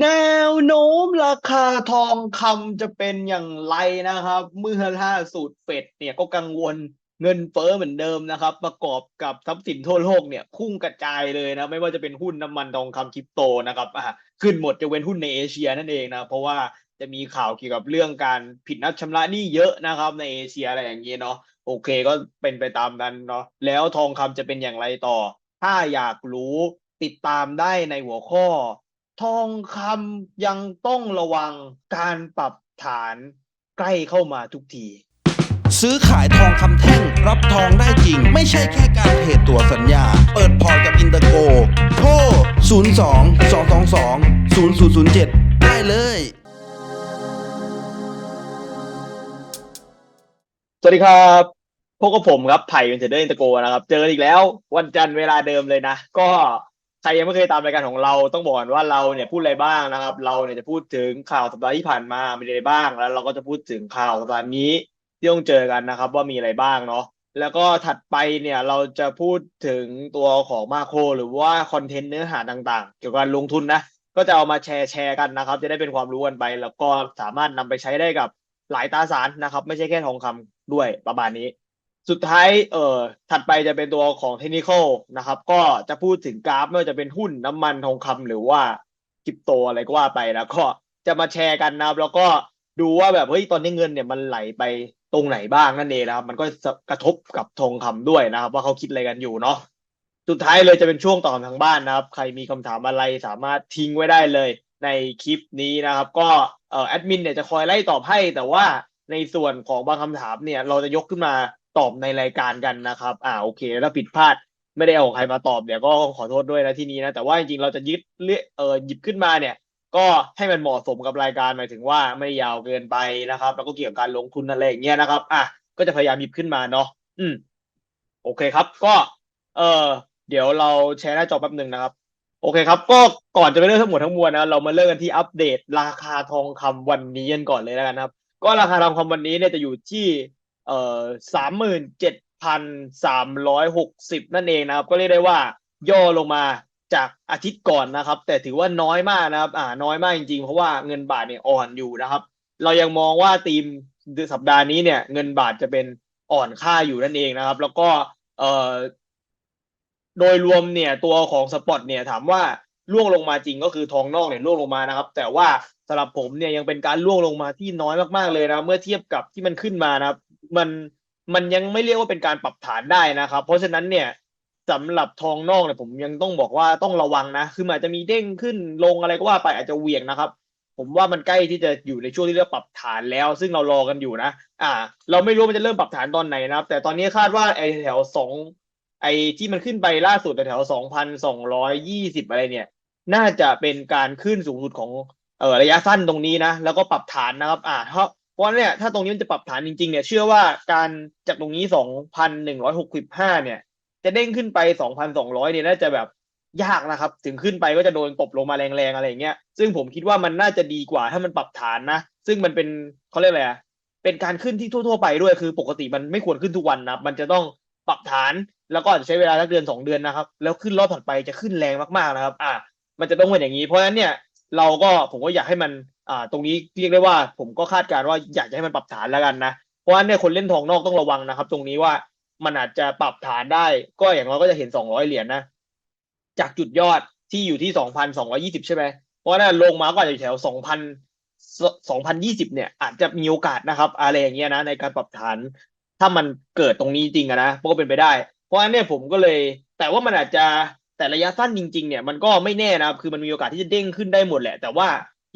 แนวโน้มราคาทองคำจะเป็นอย่างไรนะครับ เมื่อล่าสุดเฟดเนี่ยก็กังวลเงินเฟ้อเหมือนเดิมนะครับ ประกอบกับทรัพย์สินทั่วโลกเนี่ยพุ่งกระจายเลยนะ ไม่ว่าจะเป็นหุ้นน้ำมันทองคำคริปโตนะครับอะขึ้นหมดจะเว้นหุ้นในเอเชียนั่นเองนะ เพราะว่าจะมีข่าวเกี่ยวกับเรื่องการผิดนัดชำระหนี้เยอะนะครับ ในเอเชียอะไรอย่างเงี้ยเนาะโอเคก็เป็นไปตามนั้นเนาะแล้วทองคำจะเป็นอย่างไรต่อ ถ้าอยากรู้ติดตามได้ในหัวข้อ ทองคำยังต้องระวังการปรับฐานใกล้เข้ามาทุกที ซื้อขายทองคำแท่งรับทองได้จริง ไม่ใช่แค่การเทรดตัวสัญญา เปิดพอร์ตกับอินเตอร์โกโทร 02 222 0007 ได้เลย สวัสดีครับพวกกับผมครับไผ่เป็นเทรดเดอร์อินเตอร์โกนะครับ เจอกันอีกแล้ววันจันทร์เวลาเดิมเลยนะ ก็ใครยังไม่เคยตามรายการของเราต้องบอกก่อนว่าเราเนี่ยพูดอะไรบ้างนะครับ เราเนี่ยจะพูดถึงข่าวสัปดาห์ที่ผ่านมามีอะไรบ้าง แล้วเราก็จะพูดถึงข่าวสัปดาห์นี้ที่ต้องเจอกันนะครับ ว่ามีอะไรบ้างเนาะแล้วก็ถัดไปเนี่ยเราจะพูดถึงตัวของมาโครหรือว่าคอนเทนต์เนื้อหาต่างๆ เกี่ยวกับการลงทุนนะก็จะเอามาแชร์แชร์กันนะครับ จะได้เป็นความรู้กันไป แล้วก็สามารถนำไปใช้ได้กับหลายตราสารนะครับ ไม่ใช่แค่ทองคำด้วยประมาณนี้ สุดท้ายเอ่อถัดไปจะเป็นตัวของเทคนิคอลนะครับ ก็จะพูดถึงกราฟไม่ว่าจะเป็นหุ้นน้ำมันทองคำหรือว่าคริปโตอะไรก็ว่าไปแล้วก็จะมาแชร์กันนะครับ แล้วก็ดูว่าแบบเฮ้ยตอนนี้เงินเนี่ยมันไหลไปตรงไหนบ้างนั่นเองนะครับ มันก็กระทบกับทองคำด้วยนะครับ ว่าเขาคิดอะไรกันอยู่เนาะสุดท้ายเลยจะเป็นช่วงตอบทางบ้านนะครับ ใครมีคำถามอะไรสามารถทิ้งไว้ได้เลยในคลิปนี้นะครับ ก็เอ่อแอดมินเนี่ยจะคอยไล่ตอบให้แต่ว่าในส่วนของบางคำถามเนี่ย เราจะยกขึ้นมา ตอบในรายการกันนะครับ อ่าโอเคถ้าผิดพลาดไม่ได้เอาใครมาตอบเนี่ยก็ขอโทษด้วยนะที่นี้นะแต่ว่าจริงๆเราจะยึดเลือกเอ่อหยิบขึ้นมาเนี่ย ก็ให้มันเหมาะสมกับรายการหมายถึงว่าไม่ยาวเกินไปนะครับ แล้วก็เกี่ยวกับการลงทุนอะไรอย่างเงี้ยนะครับ อะก็จะพยายามหยิบขึ้นมาเนาะอืม โอเคครับ ก็ เออเดี๋ยวเราแชร์หน้าจอแป๊บหนึ่งนะครับ โอเคครับ ก็ก่อนจะไปเริ่มทั้งหมดทั้งมวลนะเรามาเริ่มกันที่อัปเดตราคาทองคำวันนี้กันก่อนเลยแล้วกันครับ ก็ราคาทองคำวันนี้เนี่ยจะอยู่ที่ เอ่อสามหมื่นเจ็ดพันสามร้อยหกสิบนั่นเองนะครับ ก็เรียกได้ว่าย่อลงมาจากอาทิตย์ก่อนนะครับ แต่ถือว่าน้อยมากนะครับ อ่าน้อยมากจริงๆ เพราะว่าเงินบาทเนี่ยอ่อนอยู่นะครับ เรายังมองว่าธีมสัปดาห์นี้เนี่ย เงินบาทจะเป็นอ่อนค่าอยู่นั่นเองนะครับ แล้วก็เอ่อโดยรวมเนี่ยตัวของสปอตเนี่ยถามว่าล่วงลงมาจริงก็คือทองนอกเนี่ยล่วงลงมานะครับ แต่ว่าสำหรับผมเนี่ยยังเป็นการล่วงลงมาที่น้อยมากๆเลยนะ เมื่อเทียบกับที่มันขึ้นมานะครับ มันมันยังไม่เรียกว่าเป็นการปรับฐานได้นะครับ เพราะฉะนั้นเนี่ยสำหรับทองนอกเนี่ยผมยังต้องบอกว่าต้องระวังนะ คืออาจจะมีเด้งขึ้นลงอะไรก็ว่าไปอาจจะเวียงนะครับ ผมว่ามันใกล้ที่จะอยู่ในช่วงที่เรียกปรับฐานแล้ว ซึ่งเรารอกันอยู่นะ อ่า เราไม่รู้มันจะเริ่มปรับฐานตอนไหนนะครับ แต่ตอนนี้คาดว่าไอแถวสองไอที่มันขึ้นไปล่าสุดแถวสองพันสองร้อยยี่สิบอะไรเนี่ย น่าจะเป็นการขึ้นสูงสุดของเอ่อระยะสั้นตรงนี้นะ แล้วก็ปรับฐานนะครับ อ่าเพราะ เพราะเนี่ยถ้าตรงนี้มันจะปรับฐานจริงๆเนี่ยเชื่อว่าการจากตรงนี้สองพันหนึ่งร้อยหกสิบห้าเนี่ย จะเด้งขึ้นไปสองพันสองร้อยเนี่ยน่าจะแบบยากนะครับ ถึงขึ้นไปก็จะโดนตบลงมาแรงๆอะไรเงี้ยซึ่งผมคิดว่ามันน่าจะดีกว่าถ้ามันปรับฐานนะ ซึ่งมันเป็นเขาเรียกอะไรอะเป็นการขึ้นที่ทั่ว ๆ ไปด้วยคือปกติมันไม่ควรขึ้นทุกวันนะมันจะต้องปรับฐานแล้วก็อาจจะใช้เวลาสักเดือนสองเดือนนะครับ แล้วขึ้นรอบถัดไปจะขึ้นแรงมากๆนะครับ อ่า มันจะต้องเป็นอย่างนี้ เพราะฉะนั้นเนี่ยเราก็ผมก็อยากให้มัน อ่าตรงนี้เรียกได้ว่าผมก็คาดการณ์ว่าอยากจะให้มันปรับฐานแล้วกันนะ เพราะฉะนั้นเนี่ยคนเล่นทองนอกต้องระวังนะครับ ตรงนี้ว่ามันอาจจะปรับฐานได้ ก็อย่างเราก็จะเห็นสองร้อยเหรียญนะ จากจุดยอดที่อยู่ที่สองพันสองร้อยี่สิบใช่ไหมเพราะฉะนั้นลงมาก็อาจจะอยู่แถวสองพันสองพันยี่สิบเนี่ยอาจจะมีโอกาสนะครับ อะไรอย่างเงี้ยนะ ในการปรับฐาน ถ้ามันเกิดตรงนี้จริงอะนะก็เป็นไปได้ เพราะฉะนั้นเนี่ยผมก็เลย แต่ว่ามันอาจจะแต่ระยะสั้นจริง ๆ เนี่ยมันก็ไม่แน่นะครับคือมันมีโอกาสที่จะเด้งขึ้นได้หมดแหละ แต่ว่า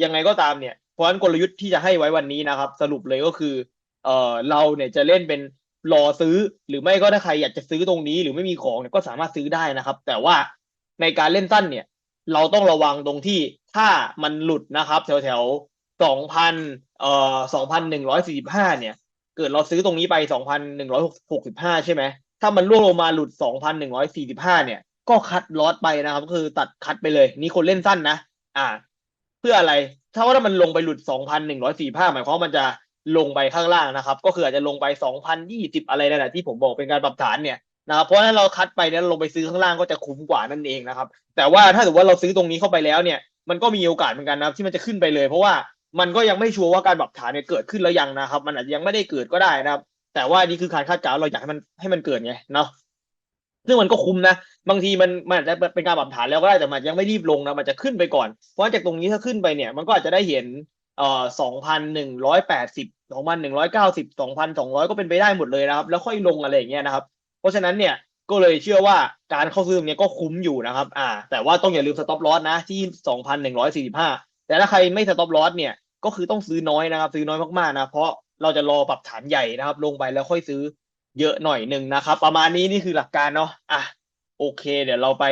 ยังไงก็ตามเนี่ย เพราะฉะนั้นกลยุทธ์ที่จะให้ไว้วันนี้นะครับ สรุปเลยก็คือ เอ่อเราเนี่ยจะเล่นเป็นรอซื้อหรือไม่ก็ถ้าใครอยากจะซื้อตรงนี้ หรือไม่มีของเนี่ยก็สามารถซื้อได้นะครับ แต่ว่าในการเล่นสั้นเนี่ย เราต้องระวังตรงที่ถ้ามันหลุดนะครับแถวแถวสองพันเอ่อสองพันหนึ่งร้อยสี่สิบห้าเนี่ย เกิดเราซื้อตรงนี้ไปสองพันหนึ่งร้อยหกสิบห้าใช่ไหมถ้ามันร่วงลงมาหลุดสองพันหนึ่งร้อยสี่สิบห้าเนี่ย ก็คัดลอตไปนะครับก็คือตัดคัดไปเลย นี่คนเล่นสั้นนะ อ่า เพื่ออะไร ถ้าว่าถ้ามันลงไปหลุดสองพันหมายความว่ามันจะลงไปข้างล่างนะครับ ก็คืออาจจะลงไปสองพันยี่สิบอะไรนั่นแหละที่ผมบอกเป็นการปรับฐานเนี่ยนะครับเพราะฉะนั้นเราคัดไปเนี่ยลงไปซื้อข้างล่างก็จะคุ้มกว่านั่นเองนะครับ แต่ว่าถ้าสมมติว่าเราซื้อตรงนี้เข้าไปแล้วเนี่ย มันก็มีโอกาสเหมือนกันนะครับที่มันจะขึ้นไปเลย เพราะว่ามันก็ยังไม่ชัวร์ว่าการปรับฐานเนี่ยเกิดขึ้นแล้วยังนะครับ มันอาจจะยังไม่ได้เกิดก็ได้นะครับ แต่ว่านี่คือการคาดการณ์เราอยากให้มันให้มันเกิดไงเนาะ ซึ่งมันก็คุ้มนะ บางทีมันมันอาจจะเป็นการปรับฐานแล้วก็ได้แต่มันยังไม่รีบลงนะมันจะขึ้นไปก่อน เพราะจากตรงนี้ถ้าขึ้นไปเนี่ยมันก็อาจจะได้เห็นเอ่อสองพันหนึ่งร้อยแปดสิบสองพันหนึ่งร้อยเก้าสิบสองพันสองร้อยก็เป็นไปได้หมดเลยนะครับ แล้วค่อยลงอะไรอย่างเงี้ยนะครับ เพราะฉะนั้นเนี่ยก็เลยเชื่อว่าการเข้าซื้อตรงเนี้ยก็คุ้มอยู่นะครับ อ่า แต่ว่าต้องอย่าลืมสต็อปลอสนะที่สองพันหนึ่งร้อยสี่สิบห้าแต่ถ้าใครไม่สต็อปลอสเนี่ยก็คือต้องซื้อน้อยนะครับ ซื้อน้อยมากๆนะเพราะเราจะรอปรับฐานใหญ่นะครับ ลงไปแล้วค่อยซื้อ เยอะหน่อยหนึ่งนะครับ ประมาณนี้นี่คือหลักการเนาะอะโอเค เดี๋ยวเราไป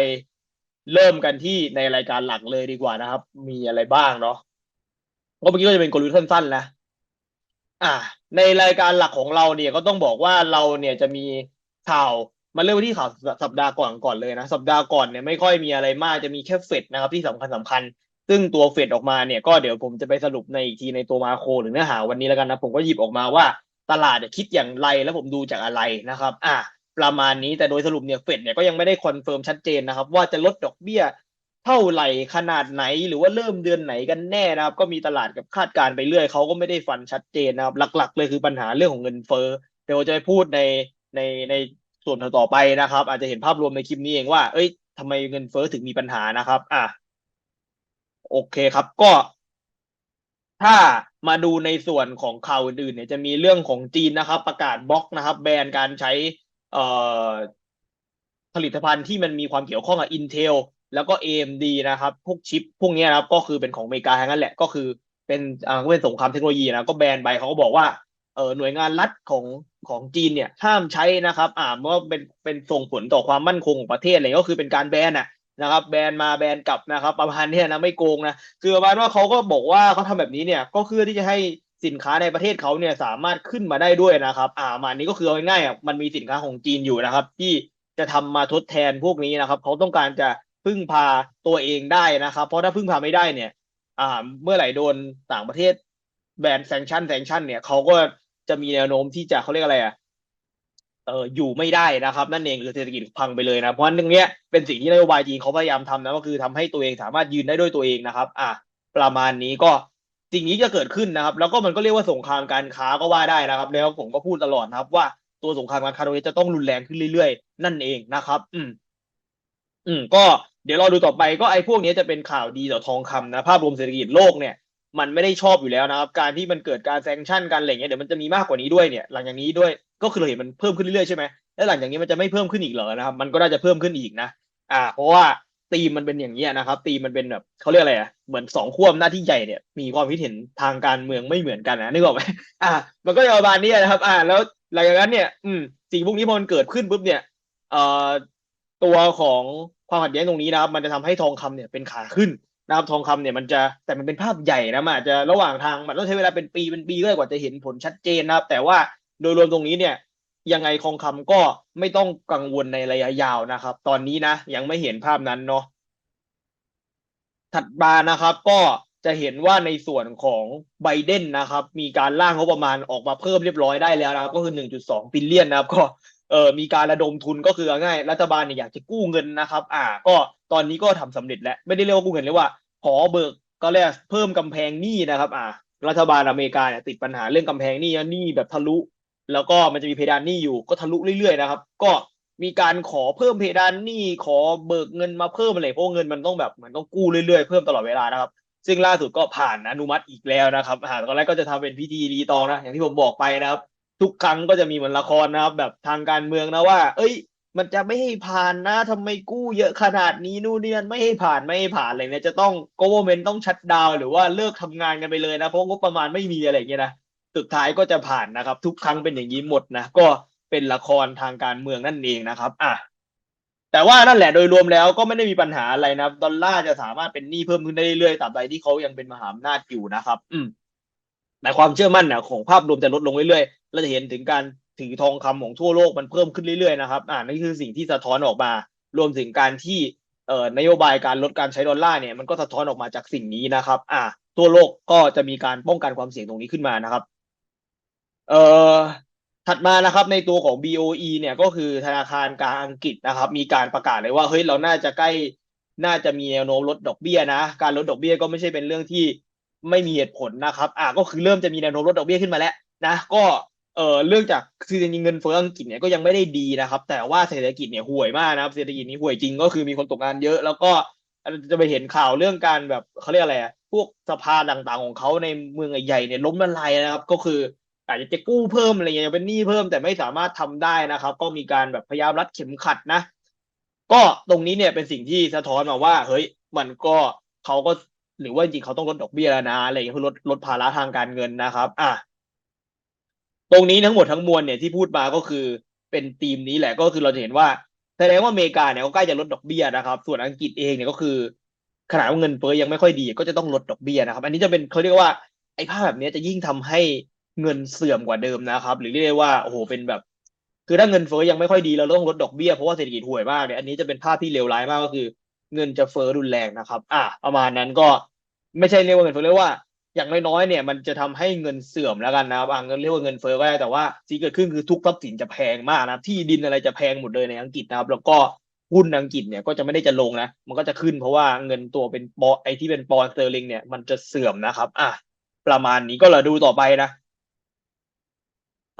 เริ่มกันที่ในรายการหลักเลยดีกว่านะครับ มีอะไรบ้างเนาะก็เมื่อกี้ก็จะเป็นกลยุทธ์สั้นๆนะอ่าในรายการหลักของเราเนี่ยก็ต้องบอกว่าเราเนี่ยจะมีข่าวมาเริ่มที่ข่าวสัปดาห์ก่อนก่อนเลยนะ สัปดาห์ก่อนเนี่ยไม่ค่อยมีอะไรมากจะมีแค่เฟดนะครับที่สำคัญสำคัญ ซึ่งตัวเฟดออกมาเนี่ยก็เดี๋ยวผมจะไปสรุปในอีกทีในตัวมาโครหรือเนื้อหาวันนี้แล้วกันนะ ผมก็หยิบออกมาว่า ตลาดเนี่ยคิดอย่างไรแล้วผมดูจากอะไรนะครับ อ่าประมาณนี้แต่โดยสรุปเนี่ยเฟดเนี่ยก็ยังไม่ได้คอนเฟิร์มชัดเจนนะครับ ว่าจะลดดอกเบี้ยเท่าไหร่ขนาดไหนหรือว่าเริ่มเดือนไหนกันแน่นะครับ ก็มีตลาดกับคาดการณ์ไปเรื่อยเขาก็ไม่ได้ฟันชัดเจนนะครับ หลัก ๆ เลยคือปัญหาเรื่องของเงินเฟ้อเดี๋ยวจะไปพูดในในในส่วนต่อไปนะครับ อาจจะเห็นภาพรวมในคลิปนี้เองว่า เอ้ยทำไมเงินเฟ้อถึงมีปัญหานะครับ อะโอเคครับ ก็ ถ้ามาดูในส่วนของข่าวอื่นๆเนี่ยจะมีเรื่องของจีนนะครับ ประกาศบล็อกนะครับ แบนการใช้เอ่อผลิตภัณฑ์ที่มันมีความเกี่ยวข้องกับ Intel แล้วก็ AMD นะครับ พวกชิป พวกนี้นะครับ ก็คือเป็นของอเมริกาทั้งนั้นแหละก็คือเป็นอ่าก็เป็นสงครามเทคโนโลยีนะก็แบนไปเขาก็บอกว่าเออหน่วยงานรัฐของของจีนเนี่ยห้ามใช้นะครับ อ่าเมื่อเป็นเป็นส่งผลต่อความมั่นคงของประเทศอะไรก็คือเป็นการแบนน่ะ นะครับแบนมาแบนกลับนะครับ ประมาณนี้นะไม่โกงนะคือประมาณว่าเขาก็บอกว่าเขาทำแบบนี้เนี่ยก็เพื่อที่จะให้สินค้าในประเทศเขาเนี่ยสามารถขึ้นมาได้ด้วยนะครับอ่ามานี้ก็คือเอาง่ายๆมันมีสินค้าของจีนอยู่นะครับ ที่จะทำมาทดแทนพวกนี้นะครับเขาต้องการจะพึ่งพาตัวเองได้นะครับ เพราะถ้าพึ่งพาไม่ได้เนี่ยอ่าเมื่อไหร่โดนต่างประเทศแบนแซงชั่นแซงชั่นเนี่ยเขาก็จะมีแนวโน้มที่จะเขาเรียกอะไรอะ เอออยู่ไม่ได้นะครับ นั่นเองคือเศรษฐกิจพังไปเลยนะเพราะฉะนั้นตรงเนี้ยเป็นสิ่งที่นโยบายจีนเขาพยายามทำนะก็คือทำให้ตัวเองสามารถยืนได้ด้วยตัวเองนะครับ อะประมาณนี้ก็สิ่งนี้จะเกิดขึ้นนะครับ แล้วก็มันก็เรียกว่าสงครามการค้าก็ว่าได้นะครับ แล้วผมก็พูดตลอดนะครับ ว่าตัวสงครามการค้าตรงนี้จะต้องรุนแรงขึ้นเรื่อยๆ นั่นเองนะครับ อืม อืม ก็เดี๋ยวรอดูต่อไปก็ไอ้พวกนี้จะเป็นข่าวดีต่อทองคำนะภาพรวมเศรษฐกิจโลกเนี่ยมันไม่ได้ชอบอยู่แล้วนะครับ การที่มันเกิดการแซงชั่นกันอะไรเงี้ยเดี๋ยวมันจะมีมากกว่านี้ด้วยเนี่ย หลังจากนี้ด้วย ก็คือเราเห็นมันเพิ่มขึ้นเรื่อยๆใช่ไหมแล้วหลังจากนี้มันจะไม่เพิ่มขึ้นอีกเหรอนะครับ มันก็น่าจะเพิ่มขึ้นอีกนะอ่า เพราะว่าตีมมันเป็นอย่างนี้นะครับตีมมันเป็นแบบเขาเรียกอะไรอะเหมือนสองขั้วอำนาที่ใหญ่เนี่ยมีความคิดเห็นทางการเมืองไม่เหมือนกันนะนึกออกไหมอ่า มันก็จะประมาณนี้นะครับ อ่า แล้วหลังจากนั้นเนี่ย อืมสิ่งพวกนี้พอมันเกิดขึ้นปุ๊บเนี่ยเอ่อตัวของความขัดแย้งตรงนี้นะครับ มันจะทำให้ทองคำเนี่ยเป็นขาขึ้นนะครับทองคำเนี่ยมันจะแต่มันเป็นภาพใหญ่นะมันอาจจะระหว่างทางมันต้องใช้เวลาเป็นปีเป็นปีก็กว่าจะเห็นผลชัดเจนนะครับ แต่ว่า โดยรวมตรงนี้เนี่ยยังไงทองคำก็ไม่ต้องกังวลในระยะยาวนะครับ ตอนนี้นะยังไม่เห็นภาพนั้นเนาะถัดมานะครับก็จะเห็นว่าในส่วนของไบเดนนะครับ มีการร่างงบประมาณออกมาเพิ่มเรียบร้อยได้แล้วนะครับ ก็คือ 1.2บิลเลียนนะครับ ก็เออมีการระดมทุนก็คือง่ายรัฐบาลเนี่ยอยากจะกู้เงินนะครับ อ่า ก็ตอนนี้ก็ทำสำเร็จแล้วไม่ได้เรียกว่ากู้เงินเรียกว่า ขอเบิกก็เรียกเพิ่มกำแพงหนี้นะครับ อ่า รัฐบาลอเมริกาเนี่ยติดปัญหาเรื่องกำแพงหนี้หนี้แบบทะลุ แล้วก็มันจะมีเพดานหนี้อยู่ก็ทะลุเรื่อยๆนะครับ ก็มีการขอเพิ่มเพดานหนี้ขอเบิกเงินมาเพิ่มอะไรเพราะเงินมันต้องแบบมือนต้องกู้เรื่อยๆเพิ่มตลอดเวลานะครับ ซึ่งล่าสุดก็ผ่านอนุมัติอีกแล้วนะครับอ่าตอนแรกก็จะทำเป็นพิธีรีตองนะอย่างที่ผมบอกไปนะครับ ทุกครั้งก็จะมีเหมือนละครนะครับ แบบทางการเมืองนะว่า เอ้ย มันจะไม่ให้ผ่านนะทำไมกู้เยอะขนาดนี้นู่นนี่นั่นไม่ให้ผ่านไม่ให้ผ่านอะไรเนี่ยจะต้อง government ต้องชัดดาวหรือว่าเลิกทำงานกันไปเลยนะเพราะงบประมาณไม่มีอะไรอย่างเงี้ยนะ สุดท้ายก็จะผ่านนะครับ ทุกครั้งเป็นอย่างนี้หมดนะก็เป็นละครทางการเมืองนั่นเองนะครับ อะแต่ว่านั่นแหละโดยรวมแล้วก็ไม่ได้มีปัญหาอะไรนะดอลลาร์จะสามารถเป็นหนี้เพิ่มขึ้นได้เรื่อยๆตราบใดที่เขายังเป็นมหาอำนาจอยู่นะครับ อืมแต่ความเชื่อมั่นนะของภาพรวมจะลดลงเรื่อยๆเราจะเห็นถึงการถือทองคำของทั่วโลกมันเพิ่มขึ้นเรื่อยๆนะครับ อ่านี่คือสิ่งที่สะท้อนออกมา รวมถึงการที่เอ่อนโยบายการลดการใช้ดอลลาร์เนี่ยมันก็สะท้อนออกมาจากสิ่งนี้นะครับ อ่า ทั่วโลกก็จะมีการป้องกันความเสี่ยงตรงนี้ขึ้นมานะครับ เอ่อถัดมานะครับในตัวของ BOE เนี่ยก็คือธนาคารกลางอังกฤษนะครับ มีการประกาศเลยว่าเฮ้ยเราน่าจะใกล้น่าจะมีแนวโน้มลดดอกเบี้ยนะ การลดดอกเบี้ยก็ไม่ใช่เป็นเรื่องที่ไม่มีเหตุผลนะครับอ่าก็คือเริ่มจะมีแนวโน้มลดดอกเบี้ยขึ้นมาแล้วนะ ก็เออเรื่องจากคือจริงเงินเฟ้ออังกฤษเนี่ยก็ยังไม่ได้ดีนะครับ แต่ว่าเศรษฐกิจเนี่ยห่วยมากนะครับ เศรษฐกิจนี้ห่วยจริงก็คือมีคนตกงานเยอะ แล้วก็จะไปเห็นข่าวเรื่องการแบบเขาเรียกอะไรพวกสภาต่างๆของเขาในเมืองใหญ่ๆเนี่ยล้มละลายนะครับ ก็คือ อาจจะจะกู้เพิ่มอะไรเงี้ยเป็นหนี้เพิ่มแต่ไม่สามารถทำได้นะครับ ก็มีการแบบพยายามรัดเข็มขัดนะ ก็ตรงนี้เนี่ยเป็นสิ่งที่สะท้อนมาว่า เฮ้ย มันก็เขาก็หรือว่าจริงเขาต้องลดดอกเบี้ยแล้วนะอะไรเงี้ยเพื่อลดลดภาระทางการเงินนะครับ อะตรงนี้ทั้งหมดทั้งมวลเนี่ยที่พูดมาก็คือเป็นธีมนี้แหละก็คือเราจะเห็นว่าแสดงว่าอเมริกาเนี่ยก็ใกล้จะลดดอกเบี้ยนะครับ ส่วนอังกฤษเองเนี่ยก็คือ ขนาดว่าเงินเฟ้อยังไม่ค่อยดี ก็จะต้องลดดอกเบี้ยนะครับ อันนี้จะเป็นเขาเรียกว่าไอ้ภาพแบบนี้จะยิ่งทำให้ เงินเสื่อมกว่าเดิมนะครับ หรือเรียกว่าโอ้โหเป็นแบบ คือถ้าเงินเฟ้อยังไม่ค่อยดีเราต้องลดดอกเบี้ยเพราะว่าเศรษฐกิจห่วยมากเนี่ยอันนี้จะเป็นภาพที่เลวร้ายมากก็คือ เงินจะเฟ้อรุนแรงนะครับ อะประมาณนั้นก็ไม่ใช่เรียกว่าเงินเฟ้อเรียกว่าอย่างน้อยๆเนี่ยมันจะทำให้เงินเสื่อมแล้วกันนะครับอะเงินเรียกว่าเงินเฟ้อก็ได้แต่ว่าสิ่งที่เกิดขึ้นคือทุกทรัพย์สินจะแพงมากนะที่ดินอะไรจะแพงหมดเลยในอังกฤษนะครับ แล้วก็หุ้นอังกฤษเนี่ยก็จะไม่ได้จะลงนะมันก็จะขึ้นเพราะว่าเงินตัวเป็นปอไอที่เป็นปอนเตอร์ลิงเนี่ยมันจะเสื่อมนะครับ อะประมาณนี้ก็เราดูต่อไปนะ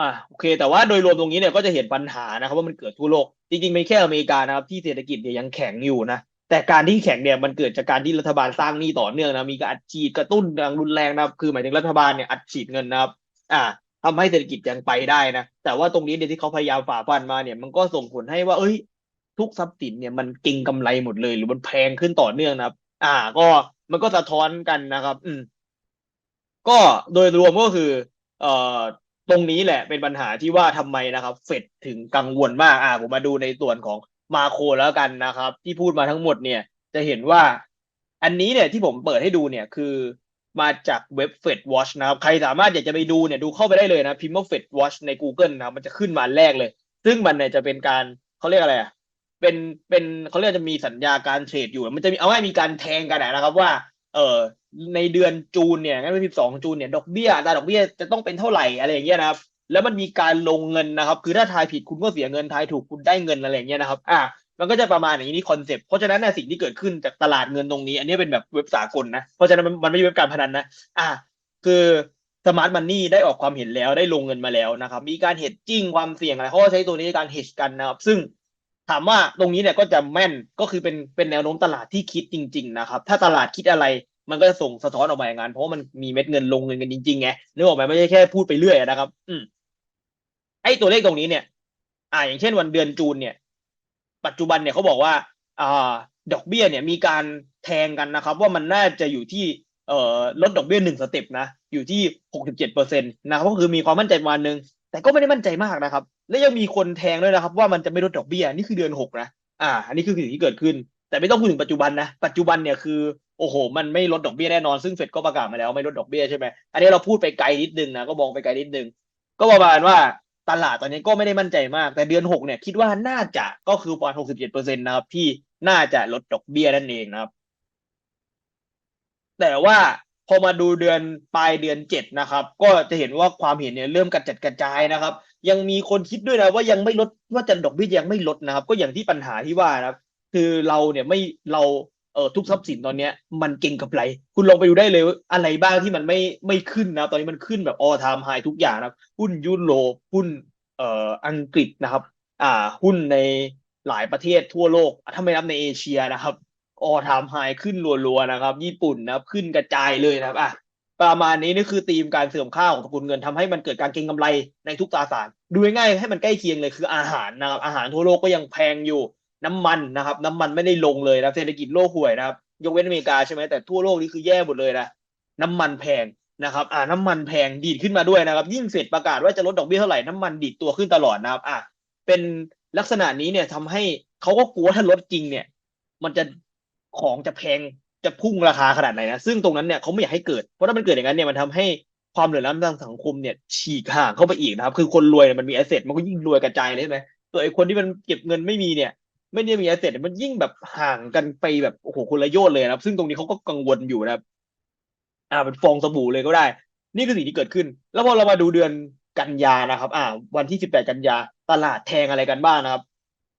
อ่าโอเค แต่ว่าโดยรวมตรงนี้เนี่ยก็จะเห็นปัญหานะครับว่ามันเกิดทั่วโลก จริงๆไม่แค่อเมริกานะครับที่เศรษฐกิจเนี่ยยังแข็งอยู่นะแต่การที่แข็งเนี่ยมันเกิดจากการที่รัฐบาลสร้างหนี้ต่อเนื่องนะมีการอัดฉีดกระตุ้นอย่างรุนแรงนะครับคือหมายถึงรัฐบาลเนี่ยอัดฉีดเงินนะครับ อ่าทำให้เศรษฐกิจยังไปได้นะแต่ว่าตรงนี้เนี่ยที่เขาพยายามฝ่าฟันมาเนี่ยมันก็ส่งผลให้ว่า เอ้ย ทุกทรัพย์สินเนี่ยมันเก็งกำไรหมดเลย หรือมันแพงขึ้นต่อเนื่องนะครับ อ่า ก็มันก็สะท้อนกันนะครับ อืมก็โดยรวมก็คือ เอ่อ ตรงนี้แหละเป็นปัญหาที่ว่าทำไมนะครับ เฟดถึงกังวลมากอ่าผมมาดูในส่วนของมาโครแล้วกันนะครับ ที่พูดมาทั้งหมดเนี่ย จะเห็นว่า อันนี้เนี่ยที่ผมเปิดให้ดูเนี่ยคือมาจากเว็บ Fed Watch นะครับ ใครสามารถอยากจะไปดูเนี่ยดูเข้าไปได้เลยนะพิมพ์ว่า Fed Watch ใน Google นะมันจะขึ้นมาแรกเลย ซึ่งมันเนี่ยจะเป็นการเขาเรียกอะไรอะเป็นเป็นเขาเรียกจะมีสัญญาการเทรดอยู่ มันจะมีเอาไว้มีการแทงกันอะนะครับว่า เออในเดือนจูนเนี่ยงั้นเป็นสิบสองจูนเนี่ยดอกเบี้ยตาดอกเบี้ยจะต้องเป็นเท่าไหร่อะไรอย่างเงี้ยนะครับแล้วมันมีการลงเงินนะครับ คือถ้าทายผิดคุณก็เสียเงินทายถูกคุณได้เงินอะไรอย่างเงี้ยนะครับอ่ามันก็จะประมาณอย่างนี้นี่คอนเซปต์เพราะฉะนั้นสิ่งที่เกิดขึ้นจากตลาดเงินตรงนี้ อันนี้เป็นแบบเว็บสากลนะ เพราะฉะนั้นมันไม่ใช่เว็บการพนันนะอ่าคือสมาร์ทมันนี่ได้ออกความเห็นแล้วได้ลงเงินมาแล้วนะครับ มีการเฮดจิ้งความเสี่ยงอะไรเขาใช้ตัวนี้ในการเฮดกันนะครับ ซึ่ง ถามว่าตรงนี้เนี่ยก็จะแม่นก็คือเป็นเป็นแนวโน้มตลาดที่คิดจริง ๆ นะครับ ถ้าตลาดคิดอะไรมันก็จะส่งสะท้อนออกมาอย่างนั้นเพราะว่ามันมีเม็ดเงินลงเงินกันจริงๆไงนึกออกไหมไม่ใช่แค่พูดไปเรื่อยนะครับ อืมไอ้ตัวเลขตรงนี้เนี่ย อ่า อย่างเช่นวันเดือนจูนเนี่ย ปัจจุบันเนี่ยเขาบอกว่า อ่า ดอกเบี้ยเนี่ยมีการแทงกันนะครับ ว่ามันน่าจะอยู่ที่เอ่อลดดอกเบี้ยหนึ่งสเต็ปนะอยู่ที่หกสิบเจ็ดเปอร์เซ็นต์นะครับก็คือมีความมั่นใจประมาณนึง แต่ก็ไม่ได้มั่นใจมากนะครับ และยังมีคนแทงด้วยนะครับ ว่ามันจะไม่ลดดอกเบี้ยนี่คือเดือนหกนะอ่า อันนี้คือสิ่งที่เกิดขึ้น แต่ไม่ต้องพูดถึงปัจจุบันนะปัจจุบันเนี่ยคือโอ้โห มันไม่ลดดอกเบี้ยแน่นอนซึ่งเฟดก็ประกาศมาแล้วไม่ลดดอกเบี้ยใช่ไหมอันนี้เราพูดไปไกลนิดนึงนะก็มองไปไกลนิดนึงก็ประมาณว่าตลาดตอนนี้ก็ไม่ได้มั่นใจมาก แต่เดือนหกเนี่ยคิดว่าน่าจะก็คือประมาณหกสิบเจ็ดเปอร์เซ็นต์นะครับที่น่าจะลดดอกเบี้ยนั่นเองนะครับ แต่ว่า พอมาดูเดือนปลายเดือนเจ็ดนะครับ ก็จะเห็นว่าความเห็นเนี่ยเริ่มกระจัดกระจายนะครับ ยังมีคนคิดด้วยนะว่ายังไม่ลดว่าจะดอกเบี้ยยังไม่ลดนะครับ ก็อย่างที่ปัญหาที่ว่านะครับ คือเราเนี่ยไม่เราเอ่อทุกทรัพย์สินตอนเนี้ยมันเก่งกับไร คุณลองไปดูได้เลยอะไรบ้างที่มันไม่ไม่ขึ้นนะตอนนี้มันขึ้นแบบ all time high ทุกอย่างนะหุ้นยุโรปหุ้นเอ่ออังกฤษนะครับ อ่าหุ้นในหลายประเทศทั่วโลกถ้าไม่นับในเอเชียนะครับ all time high ขึ้นรัวๆนะครับ ญี่ปุ่นนะครับขึ้นกระจายเลยนะครับอะประมาณนี้นี่คือธีมการเสื่อมค่าของสกุลเงินทำให้มันเกิดการเก็งกำไรในทุกตราสาร ดูง่ายให้มันใกล้เคียงเลยคืออาหารนะครับอาหารทั่วโลกก็ยังแพงอยู่น้ำมันนะครับ น้ำมันไม่ได้ลงเลยนะเศรษฐกิจโลกห่วยนะครับ ยกเว้นอเมริกาใช่ไหมแต่ทั่วโลกนี่คือแย่หมดเลยนะน้ำมันแพงนะครับ อ่าน้ำมันแพงดีดขึ้นมาด้วยนะครับ ยิ่งเสร็จประกาศว่าจะลดดอกเบี้ยเท่าไหร่น้ำมันดีดตัวขึ้นตลอดนะครับ อะเป็นลักษณะนี้เนี่ยทำให้เขาก็กลัวถ้าลดจริงเนี่ย มันจะ ของจะแพงจะพุ่งราคาขนาดไหนนะซึ่งตรงนั้นเนี่ยเขาไม่อยากให้เกิดเพราะถ้ามันเกิดอย่างนั้นเนี่ยมันทำให้ความเหลื่อมล้ำทางสังคมเนี่ยฉีกห่างเข้าไปอีกนะครับ คือคนรวยเนี่ยมันมีแอสเซทมันก็ยิ่งรวยกระจายเลยใช่ไหมส่วไอ้คนที่มันเก็บเงินไม่มีเนี่ย ไม่ได้มีแอสเซทมันยิ่งแบบห่างกันไปแบบโอ้โหคนละโยชน์เลยนะครับ ซึ่งตรงนี้เขาก็กังวลอยู่นะครับ อ่าเป็นฟองสบู่เลยก็ได้ นี่คือสิ่งที่เกิดขึ้น แล้วพอเรามาดูเดือนกันยานะครับ อ่า วันที่สิบแปดกันยาตลาดแทงอะไรกันบ้างนะครับ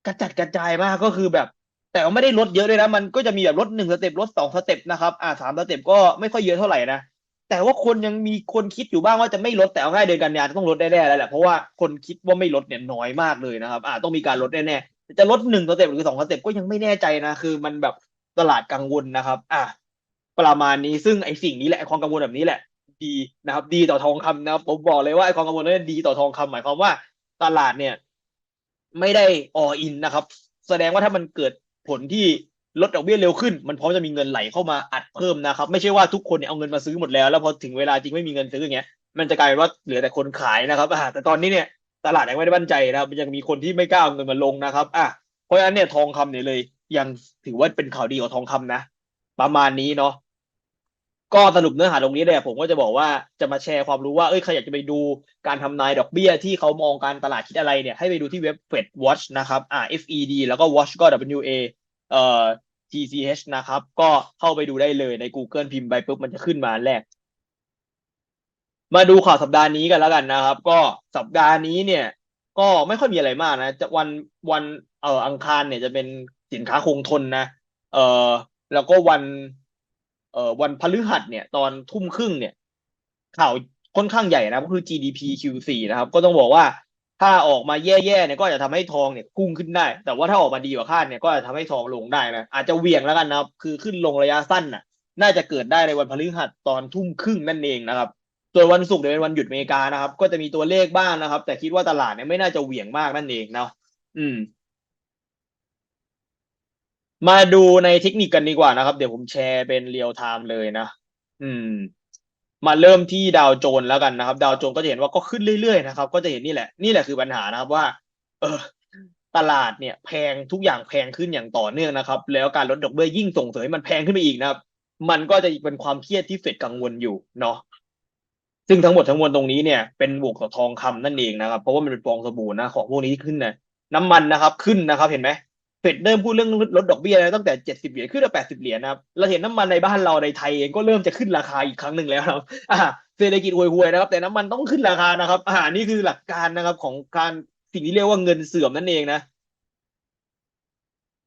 กระจัดกระจายมากก็คือแบบ แต่ว่าไม่ได้ลดเยอะเลยนะ มันก็จะมีแบบลดหนึ่งสเต็ปลดสองสเต็ปนะครับ อ่าสามสเต็ปก็ไม่ค่อยเยอะเท่าไหร่นะ แต่ว่าคนยังมีคนคิดอยู่บ้างว่าจะไม่ลดแต่เอาง่ายเดือนกันยายนต้องลดแน่ๆแล้วแหละเพราะว่าคนคิดว่าไม่ลดเนี่ยน้อยมากเลยนะครับ อ่าต้องมีการลดแน่ๆจะลดหนึ่งสเต็ปหรือสองสเต็ปก็ยังไม่แน่ใจนะ คือมันแบบตลาดกังวลนะครับ อ่าประมาณนี้ซึ่งไอ้สิ่งนี้แหละความกังวลแบบนี้แหละดีนะครับ ดีต่อทองคำนะครับผมบอกเลยว่าไอ้ความกังวลนั้นดีต่อทองคำหมายความว่าตลาดเนี่ย ไม่ได้ออินนะครับ แสดงว่าถ้ามันเกิด ผลที่ลดดอกเบี้ยเร็วขึ้น มันพร้อมจะมีเงินไหลเข้ามาอัดเพิ่มนะครับ ไม่ใช่ว่าทุกคนเนี่ยเอาเงินมาซื้อหมดแล้ว แล้วพอถึงเวลาจริงไม่มีเงินซื้ออย่างเงี้ยมันจะกลายเป็นว่าเหลือแต่คนขายนะครับอ่าแต่ตอนนี้เนี่ยตลาดยังไม่ได้มั่นใจนะครับยังมีคนที่ไม่กล้าเอาเงินมาลงนะครับอะเพราะฉะนั้นเนี่ยทองคำเนี่ยเลย ยังถือว่าเป็นข่าวดีของทองคำนะ ประมาณนี้เนาะก็สรุปเนื้อหาตรงนี้เลยผมก็จะบอกว่าจะมาแชร์ความรู้ว่าเอ้ยใครอยากจะไปดูการทำนายดอกเบี้ยที่เขามองการตลาดคิดอะไรเนี่ยให้ไปดูที่เว็บ Fed Watch นะครับอ่า F E D แล้วก็ Watch ก็ W A เอ่อ T C H นะครับ ก็เข้าไปดูได้เลยใน Google พิมพ์ไปปุ๊บมันจะขึ้นมาแรก มาดูข่าวสัปดาห์นี้กันแล้วกันนะครับ ก็สัปดาห์นี้เนี่ย ก็ไม่ค่อยมีอะไรมากนะจะวันวันเอ่ออังคารเนี่ยจะเป็นสินค้าคงทนนะ เอ่อแล้วก็วัน เอ่อวันพฤหัสเนี่ย ตอนทุ่มครึ่งเนี่ย ข่าวค่อนข้างใหญ่นะก็คือ GDP Q4 นะครับ ก็ต้องบอกว่า ถ้าออกมาแย่ๆเนี่ยก็จะทำให้ทองเนี่ยพุ่งขึ้นได้ แต่ว่าถ้าออกมาดีกว่าคาดเนี่ยก็จะทำให้ทองลงได้นะอาจจะเวียงแล้วกันนะครับ คือขึ้นลงระยะสั้นน่ะ น่าจะเกิดได้ในวันพฤหัสตอนทุ่มครึ่งนั่นเองนะครับส่วนวันศุกร์เนี่ยเป็นวันหยุดอเมริกานะครับ ก็จะมีตัวเลขบ้างนะครับ แต่คิดว่าตลาดเนี่ยไม่น่าจะเหวี่ยงมากนั่นเองเนาะอืม มาดูในเทคนิคกันดีกว่านะครับ เดี๋ยวผมแชร์เป็นเรียลไทม์เลยนะ อืม มาเริ่มที่ดาวโจนแล้วกันนะครับ ดาวโจนก็จะเห็นว่าก็ขึ้นเรื่อยๆนะครับ ก็จะเห็นนี่แหละนี่แหละคือปัญหานะครับว่า เออตลาดเนี่ยแพงทุกอย่างแพงขึ้นอย่างต่อเนื่องนะครับ แล้วการลดดอกเบี้ยยิ่งส่งเสริมให้มันแพงขึ้นไปอีกนะครับ มันก็จะเป็นความเครียดที่เฟดกังวลอยู่เนาะซึ่งทั้งหมดทั้งมวลตรงนี้เนี่ยเป็นบวกต่อทองคำนั่นเองนะครับ เพราะว่ามันเป็นฟองสบู่นะของพวกนี้ที่ขึ้นนะน้ำมันนะครับขึ้นนะครับเห็นไหม เฟดเริ่มพูดเรื่องลดดอกเบี้ยตั้งแต่เจ็ดสิบเหรียญขึ้นมาแปดสิบเหรียญนะครับเราเห็นน้ำมันในบ้านเราในไทยเองก็เริ่มจะขึ้นราคาอีกครั้งหนึ่งแล้วครับอ่าเศรษฐกิจห่วยๆนะครับ แต่น้ำมันต้องขึ้นราคานะครับอ่านี่คือหลักการนะครับของการสิ่งที่เรียกว่าเงินเสื่อมนั่นเองนะ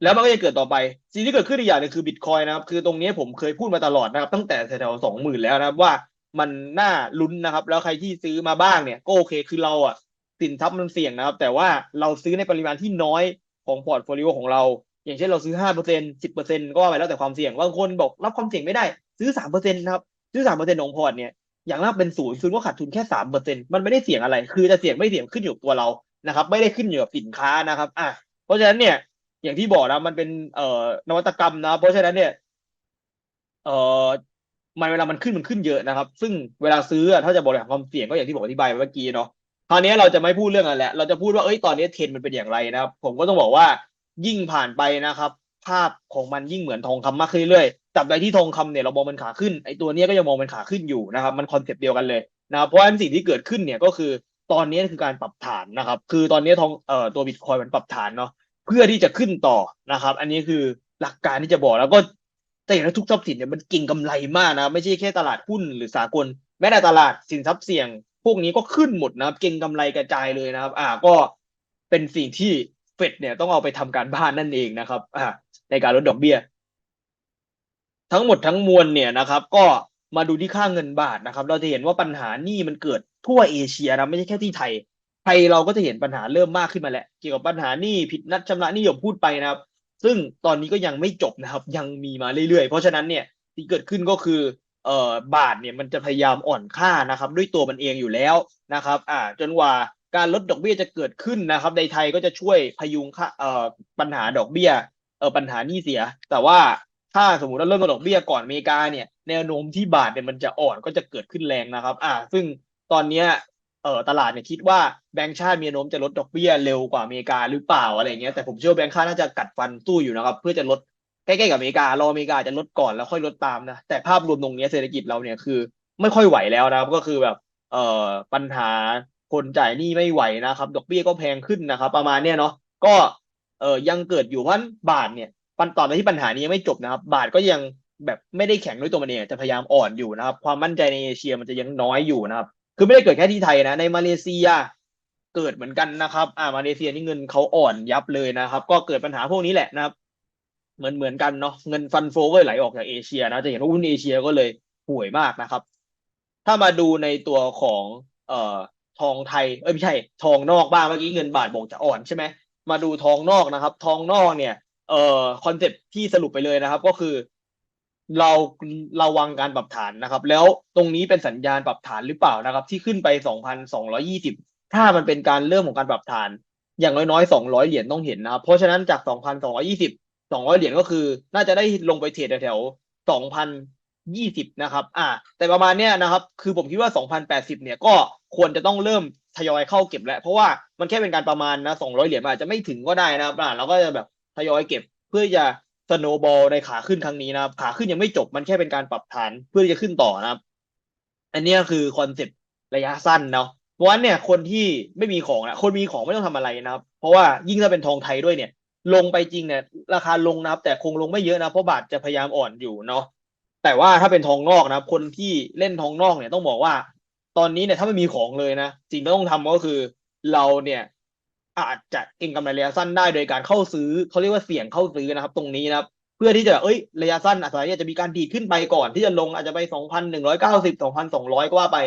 แล้วมันก็จะเกิดต่อไปสิ่งที่เกิดขึ้นอีกอย่างนึงคือบิตคอยนะครับคือตรงนี้ผมเคยพูดมาตลอดนะครับ ตั้งแต่แถวสองหมื่นแล้วนะครับว่ามันน่าลุ้นนะครับ แล้วใครที่ซื้อมาบ้างเนี่ยก็โอเคคือเราอะสินทรัพย์มันเสี่ยงนะครับ แต่ว่าเราซื้อในปริมาณที่น้อย ของพอร์ตโฟลิโอของเรา อย่างเช่นเราซื้อห้าเปอร์เซ็นสิบเปอร์เซ็นก็ว่าไปแล้วแต่ความเสี่ยงบางคนบอกรับความเสี่ยงไม่ได้ซื้อสามเปอร์เซ็นนะครับซื้อสามเปอร์เซ็นของพอร์ตเนี่ยอย่างมากเป็นศูนย์ศูนย์ก็ขาดทุนแค่สามเปอร์เซ็นมันไม่ได้เสี่ยงอะไร คือจะเสี่ยงไม่เสี่ยงขึ้นอยู่กับตัวเรานะครับ ไม่ได้ขึ้นอยู่กับสินค้านะครับอะเพราะฉะนั้นเนี่ยอย่างที่บอกนะมันเป็นเอ่อนวัตกรรมนะ เพราะฉะนั้นเนี่ยเอ่อมันเวลามันขึ้นมันขึ้นเยอะนะครับ ซึ่งเวลาซื้อถ้าจะบริหารความเสี่ยงก็อย่างที่ผมอธิบายไปเมื่อกี้เนาะ ราวนี้เราจะไม่พูดเรื่องอะไรแล้วเราจะพูดว่าเอ้ยตอนนี้เทรนมันเป็นอย่างไรนะครับ ผมก็ต้องบอกว่ายิ่งผ่านไปนะครับ ภาพของมันยิ่งเหมือนทองคำมากขึ้นเรื่อยๆจับใดที่ทองคำเนี่ยเรามองเป็นขาขึ้นไอ้ตัวนี้ก็ยังมองเป็นขาขึ้นอยู่นะครับ มันคอนเซปต์เดียวกันเลยนะครับเพราะฉะนั้นสิ่งที่เกิดขึ้นเนี่ยก็คือตอนนี้คือการปรับฐานนะครับ คือตอนนี้ทองเอ่อตัวบิตคอยมันปรับฐานเนาะเพื่อที่จะขึ้นต่อนะครับ อันนี้คือหลักการที่จะบอกแล้วก็จะเห็นว่าทุกทรัพย์สินเนี่ยมันเก่งกำไรมากนะ ไม่ใช่แค่ตลาดหุ้นหรือสากล แม้แต่ตลาดสินทรัพย์เสี่ยง พวกนี้ก็ขึ้นหมดนะครับ เก่งกำไรกระจายเลยนะครับ อ่าก็เป็นสิ่งที่เฟดเนี่ยต้องเอาไปทำการบ้านนั่นเองนะครับ อ่าในการลดดอกเบี้ย ทั้งหมดทั้งมวลเนี่ยนะครับ ก็มาดูที่ค่าเงินบาทนะครับ เราจะเห็นว่าปัญหานี่มันเกิดทั่วเอเชียนะไม่ใช่แค่ที่ไทยไทยเราก็จะเห็นปัญหาเริ่มมากขึ้นมาแล้วเกี่ยวกับปัญหานี้ผิดนัดชำระนี้ผมพูดไปนะครับ ซึ่งตอนนี้ก็ยังไม่จบนะครับ ยังมีมาเรื่อยๆ เพราะฉะนั้นเนี่ยที่เกิดขึ้นก็คือ เอ่อบาทเนี่ยมันจะพยายามอ่อนค่านะครับ ด้วยตัวมันเองอยู่แล้วนะครับ อ่า จนกว่าการลดดอกเบี้ยจะเกิดขึ้นนะครับ ในไทยก็จะช่วยพยุงค่าเอ่อปัญหาดอกเบี้ยเอ่อปัญหานี้เสีย แต่ว่าถ้าสมมติว่าเริ่มลดดอกเบี้ยก่อนอเมริกาเนี่ยแนวโน้มที่บาทเนี่ยมันจะอ่อนก็จะเกิดขึ้นแรงนะครับ อ่า ซึ่งตอนเนี้ยเอ่อตลาดเนี่ยคิดว่าแบงก์ชาติมีแนวโน้มจะลดดอกเบี้ยเร็วกว่าอเมริกาหรือเปล่าอะไรเงี้ยแต่ผมเชื่อแบงก์ชาติน่าจะกัดฟันสู้อยู่นะครับ เพื่อจะลด ใกล้ๆกับอเมริการออเมริกาจะลดก่อนแล้วค่อยลดตามนะแต่ภาพรวมตรงนี้เศรษฐกิจเราเนี่ยคือ ไม่ค่อยไหวแล้วนะครับ ก็คือแบบเอ่อปัญหาคนจ่ายหนี้ไม่ไหวนะครับ ดอกเบี้ยก็แพงขึ้นนะครับ ประมาณเนี้ยเนาะก็เอ่อยังเกิดอยู่เพราะฉะนั้นบาทเนี่ยปันต่อนที่ปัญหานี้ยังไม่จบนะครับ บาทก็ยังแบบไม่ได้แข็งด้วยตัวมันเองจะพยายามอ่อนอยู่นะครับ ความมั่นใจในเอเชียมันจะยังน้อยอยู่นะครับ คือไม่ได้เกิดแค่ที่ไทยนะ ในมาเลเซียเกิดเหมือนกันนะครับ อ่ามาเลเซียนี่เงินเขาอ่อนยับเลยนะครับ ก็เกิดปัญหาพวกนี้แหละนะครับ เหมือนเหมือนกันเนาะเงินฟันโฟก็ไหลออกจากเอเชียนะจะเห็นว่าหุ้นเอเชียก็เลยป่วยมากนะครับ ถ้ามาดูในตัวของเอ่อทองไทยเอ้ยไม่ใช่ทองนอกบ้างเมื่อกี้เงินบาทบอกจะอ่อนใช่ไหมมาดูทองนอกนะครับ ทองนอกเนี่ยเอ่อคอนเซ็ปที่สรุปไปเลยนะครับ ก็คือเราระวังการปรับฐานนะครับ แล้วตรงนี้เป็นสัญญาณปรับฐานหรือเปล่านะครับ ที่ขึ้นไป 2,220 ถ้ามันเป็นการเริ่มของการปรับฐาน อย่างน้อยๆ 200 เหรียญต้องเห็นนะครับ เพราะฉะนั้นจาก 2,220 200เหรียญก็คือ น่าจะได้ลงไปเทรดแถวๆ2,020นะครับ อ่า แต่ประมาณเนี้ยนะครับ คือผมคิดว่า2,080เนี่ยก็ควรจะต้องเริ่มทยอยเข้าเก็บแล้ว เพราะว่ามันแค่เป็นการประมาณนะ200เหรียญอาจจะไม่ถึงก็ได้นะครับอ่าเราก็จะแบบทยอยเก็บเพื่อจะสโนบอลในขาขึ้นครั้งนี้นะครับ ขาขึ้นยังไม่จบมันแค่เป็นการปรับฐานเพื่อจะขึ้นต่อนะครับ อันนี้คือคอนเซ็ปต์ระยะสั้นเนาะเพราะฉะนั้นเนี่ยคนที่ไม่มีของนะคนมีของไม่ต้องทำอะไรนะครับ เพราะว่ายิ่งถ้าเป็นทองไทยด้วยเนี่ย ลงไปจริงเนี่ยราคาลงนะครับ แต่คงลงไม่เยอะนะเพราะบาทจะพยายามอ่อนอยู่เนาะแต่ว่าถ้าเป็นทองนอกนะคนที่เล่นทองนอกเนี่ยต้องบอกว่า ตอนนี้เนี่ยถ้าไม่มีของเลยนะสิ่งที่ต้องทำก็คือเราเนี่ยอาจจะเก็งกำไรระยะสั้นได้โดยการเข้าซื้อเขาเรียกว่าเสี่ยงเข้าซื้อนะครับ ตรงนี้นะครับ เพื่อที่จะเอ้ยระยะสั้นอาจจะจะมีการดีดขึ้นไปก่อน ที่จะลงอาจจะไปสองพันหนึ่งร้อยเก้าสิบสองพันสองร้อยก็ว่าไป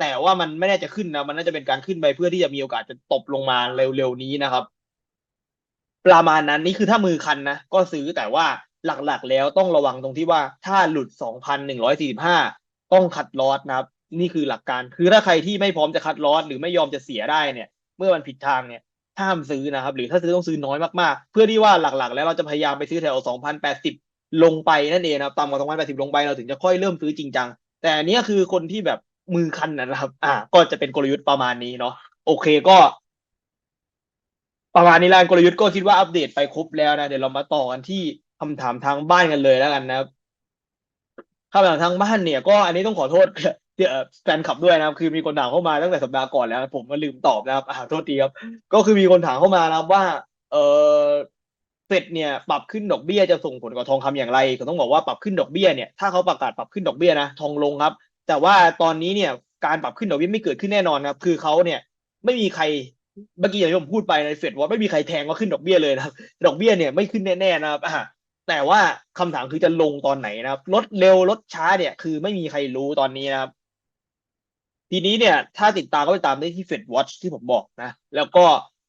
แต่ว่ามันไม่แน่จะขึ้นนะมันน่าจะเป็นการขึ้นไปเพื่อที่จะมีโอกาสจะตบลงมาเร็วๆนี้นะครับ ประมาณนั้นนี่คือถ้ามือคันนะ ก็ซื้อแต่ว่าหลักๆ แล้วต้องระวังตรงที่ว่าถ้าหลุดสองพันหนึ่งร้อยสี่สิบห้าต้องคัดลอสนะครับ นี่คือหลักการคือถ้าใครที่ไม่พร้อมจะคัดลอสหรือไม่ยอมจะเสียได้เนี่ย เมื่อมันผิดทางเนี่ยห้ามซื้อนะครับ หรือถ้าซื้อต้องซื้อน้อยมากๆ เพื่อที่ว่าหลักๆ แล้วเราจะพยายามไปซื้อแถวสองพันแปดสิบลงไปนั่นเองนะครับต่ำกว่าสองพันแปดสิบลงไปเราถึงจะค่อยเริ่มซื้อจริงจังแต่อันเนี้ยคือคนที่แบบมือคันนะครับ อ่า ก็จะเป็นกลยุทธ์ประมาณนี้เนาะโอเคก็ ประมาณนี้แหละกลยุทธ์ก็คิดว่าอัปเดตไปครบแล้วนะ เดี๋ยวเรามาต่อกันที่คำถามทางบ้านกันเลยแล้วกันนะครับคำถามทางบ้านเนี่ย ก็อันนี้ต้องขอโทษเอ่แฟนคลับด้วยนะครับ คือมีคนถามเข้ามาตั้งแต่สัปดาห์ก่อนแล้ว ผมก็ลืมตอบนะครับอ่าโทษทีครับ ก็คือมีคนถามเข้ามานะครับว่า เออเฟดเนี่ยปรับขึ้นดอกเบี้ยจะส่งผลกับทองคำอย่างไร ก็ต้องบอกว่าปรับขึ้นดอกเบี้ยเนี่ยถ้าเขาประกาศปรับขึ้นดอกเบี้ยนะทองลงครับ แต่ว่าตอนนี้เนี่ยการปรับขึ้นดอกเบี้ยไม่เกิดขึ้นแน่นอนครับ คือเขาเนี่ยไม่มีใคร เมื่อกี้อย่างที่ผมพูดไปในเฟดว่าไม่มีใครแทงว่าขึ้นดอกเบี้ยเลยนะครับ ดอกเบี้ยเนี่ยไม่ขึ้นแน่ๆนะครับอ่าแต่ว่าคำถามคือจะลงตอนไหนนะครับลดเร็วลดช้าเนี่ยคือไม่มีใครรู้ตอนนี้นะครับ ทีนี้เนี่ย ถ้าติดตามก็ไปตามได้ที่ Fed Watch ที่ผมบอกนะ แล้วก็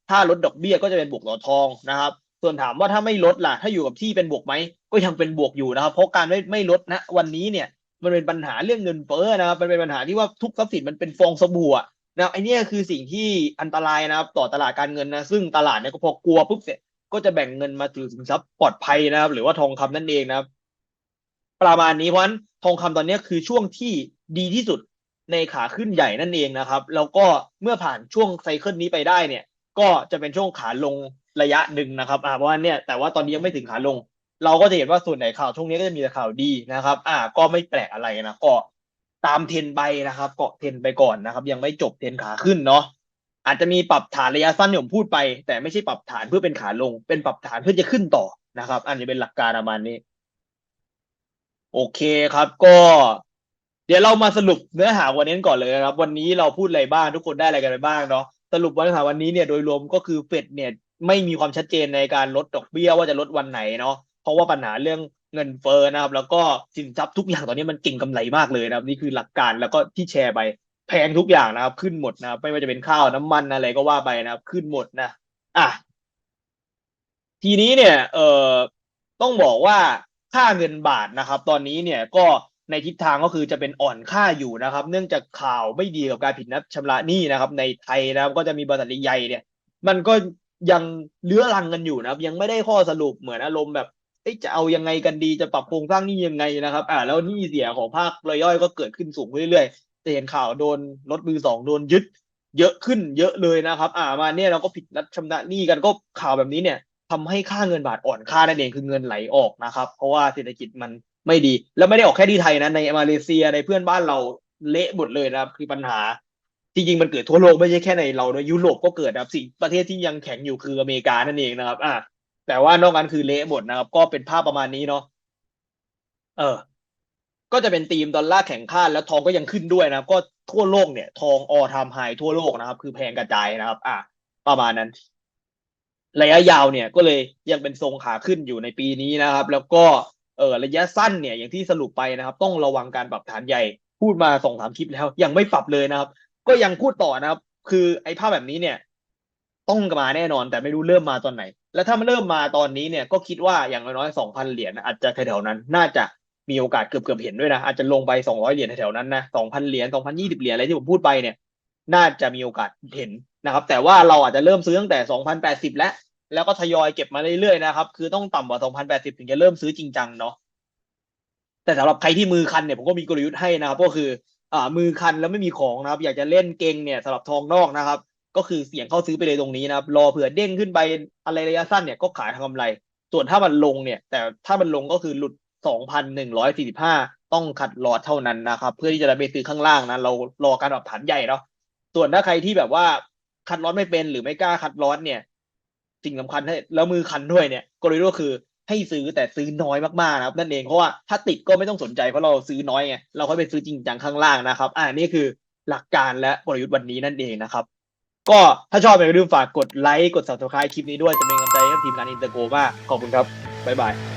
ถ้าลดดอกเบี้ยก็จะเป็นบวกต่อทองนะครับ ส่วนถามว่าถ้าไม่ลดล่ะ ถ้าอยู่กับที่เป็นบวกไหมก็ยังเป็นบวกอยู่นะครับ เพราะการไม่ไม่ลดนะ วันนี้เนี่ย มันเป็นปัญหาเรื่องเงินเฟ้อนะครับมันเป็นปัญหาที่ว่าทุกทรัพย์สินมันเป็นฟองสบู่อะ นะไอเนี้ยคือสิ่งที่อันตรายนะครับ ต่อตลาดการเงินนะ ซึ่งตลาดเนี่ยก็พอกลัวปุ๊บเนี่ยก็จะแบ่งเงินมาถือสินทรัพย์ปลอดภัยนะครับ หรือว่าทองคำนั่นเองนะครับ ประมาณนี้เพราะฉะนั้นทองคำตอนนี้คือช่วงที่ดีที่สุดในขาขึ้นใหญ่นั่นเองนะครับ แล้วก็เมื่อผ่านช่วงไซเคิลนี้ไปได้เนี่ย ก็จะเป็นช่วงขาลงระยะหนึ่งนะครับอ่าเพราะว่าเนี่ยแต่ว่าตอนนี้ยังไม่ถึงขาลง เราก็จะเห็นว่าส่วนไหนข่าวช่วงนี้ก็จะมีแต่ข่าวดีนะครับ อ่า ก็ไม่แปลกอะไรนะก็ ตามเทนไปนะครับ เกาะเทนไปก่อนนะครับ ยังไม่จบเทนขาขึ้นเนาะอาจจะมีปรับฐานระยะสั้นที่ผมพูดไป แต่ไม่ใช่ปรับฐานเพื่อเป็นขาลง เป็นปรับฐานเพื่อจะขึ้นต่อนะครับ อันนี้เป็นหลักการประมาณนี้ โอเคครับ ก็ เดี๋ยวเรามาสรุปเนื้อหาวันนี้ก่อนเลยนะครับ วันนี้เราพูดอะไรบ้างทุกคนได้อะไรกันไปบ้างเนาะสรุปวันหาวันนี้เนี่ยโดยรวมก็คือเฟดเนี่ยไม่มีความชัดเจนในการลดดอกเบี้ยว่าจะลดวันไหนเนาะเพราะว่าปัญหาเรื่อง เงินเฟ้อนะครับ แล้วก็สินทรัพย์ทุกอย่างตอนนี้มันเก่งกำไรมากเลยนะครับ นี่คือหลักการแล้วก็ที่แชร์ไปแพงทุกอย่างนะครับ ขึ้นหมดนะครับ ไม่ว่าจะเป็นข้าวน้ำมันอะไรก็ว่าไปนะครับ ขึ้นหมดนะอะทีนี้เนี่ยเอ่อต้องบอกว่าค่าเงินบาทนะครับ ตอนนี้เนี่ยก็ในทิศทางก็คือจะเป็นอ่อนค่าอยู่นะครับ เนื่องจากข่าวไม่ดีกับการผิดนัดชำระหนี้นะครับ ในไทยนะครับก็จะมีบริษัทใหญ่เนี่ย มันก็ยังเลื้อรังกันอยู่นะครับ ยังไม่ได้ข้อสรุปเหมือนอารมณ์แบบ จะเอายังไงกันดีจะปรับโครงสร้างนี้ยังไงนะครับ อ่า แล้วหนี้เสียของภาครายย่อยก็เกิดขึ้นสูงเรื่อยๆจะเห็นข่าวโดนรถมือสองโดนยึด เยอะขึ้นเยอะเลยนะครับ อ่ามาเนี่ยเราก็ผิดนัดชำระหนี้กันก็ข่าวแบบนี้เนี่ยทำให้ค่าเงินบาทอ่อนค่านั่นเองคือเงินไหลออกนะครับ เพราะว่าเศรษฐกิจมันไม่ดี แล้วไม่ได้ออกแค่ที่ไทยนะในมาเลเซียในเพื่อนบ้านเราเละหมดเลยนะครับ คือปัญหาจริงๆมันเกิดทั่วโลกไม่ใช่แค่ในเรานะยุโรปก็เกิดนะครับสิ่งประเทศที่ยังแข็งอยู่คืออเมริกานั่นเองนะครับ อ่า แต่ว่านอกนั้นคือเละหมดนะครับ ก็เป็นภาพประมาณนี้เนาะเออ ก็จะเป็นธีมดอลลาร์แข็งค่าแล้วทองก็ยังขึ้นด้วยนะครับ ก็ทั่วโลกเนี่ย ทองออทามไฮทั่วโลกนะครับ คือแพงกระจายนะครับ อ่าประมาณนั้น ระยะยาวเนี่ยก็เลยยังเป็นทรงขาขึ้นอยู่ในปีนี้นะครับ แล้วก็เออระยะสั้นเนี่ยอย่างที่สรุปไปนะครับ ต้องระวังการปรับฐานใหญ่ พูดมาสองสามคลิปแล้ว ยังไม่ปรับเลยนะครับ ก็ยังพูดต่อนะครับ คือไอ้ภาพแบบนี้เนี่ย ต้องมาแน่นอนแต่ไม่รู้เริ่มมาตอนไหน แล้วถ้ามันเริ่มมาตอนนี้เนี่ยก็คิดว่าอย่างน้อยๆสองพันเหรียญอาจจะแถวๆนั้น น่าจะมีโอกาสเกือบๆเห็นด้วยนะ อาจจะลงไปสองร้อยเหรียญแถวๆนั้นนะสองพันเหรียญสองพันยี่สิบเหรียญอะไรที่ผมพูดไปเนี่ย น่าจะมีโอกาสเห็นนะครับ แต่ว่าเราอาจจะเริ่มซื้อตั้งแต่สองพันแปดสิบแล้ว แล้วก็ทยอยเก็บมาเรื่อยๆนะครับ คือต้องต่ำกว่าสองพันแปดสิบถึงจะเริ่มซื้อจริงจังเนาะแต่สำหรับใครที่มือคันเนี่ยผมก็มีกลยุทธ์ให้นะครับ ก็คืออ่ามือคันแล้วไม่มีของนะครับ อยากจะเล่นเก่งเนี่ยสำหรับทองนอกนะครับ ก็คือเสี่ยงเข้าซื้อไปเลยตรงนี้นะครับ รอเผื่อเด้งขึ้นไปอะไรระยะสั้นเนี่ยก็ขายทางกำไร ส่วนถ้ามันลงเนี่ย แต่ถ้ามันลงก็คือหลุดสองพันหนึ่งร้อยสี่สิบห้าต้องขัดลอดเท่านั้นนะครับ เพื่อที่จะไปซื้อข้างล่างนะเรารอการปรับฐานใหญ่เนาะส่วนถ้าใครที่แบบว่าคัดลอตไม่เป็นหรือไม่กล้าคัดลอตเนี่ย สิ่งสำคัญให้แล้วมือคันด้วยเนี่ยกลยุทธ์ก็คือให้ซื้อแต่ซื้อน้อยมากๆนะครับนั่นเองเพราะว่าถ้าติดก็ไม่ต้องสนใจเพราะเราซื้อน้อยไงเราค่อยไปซื้อจริงจังข้างล่างนะครับ อ่านี่คือหลักการและกลยุทธ์วันนี้นั่นเองนะครับ ก็ถ้าชอบอย่าลืมฝากกดไลค์กด subscribe คลิปนี้ด้วยจะเป็นกำลังใจให้ทีมงานอินเตอร์โกมากขอบคุณครับบ๊ายบาย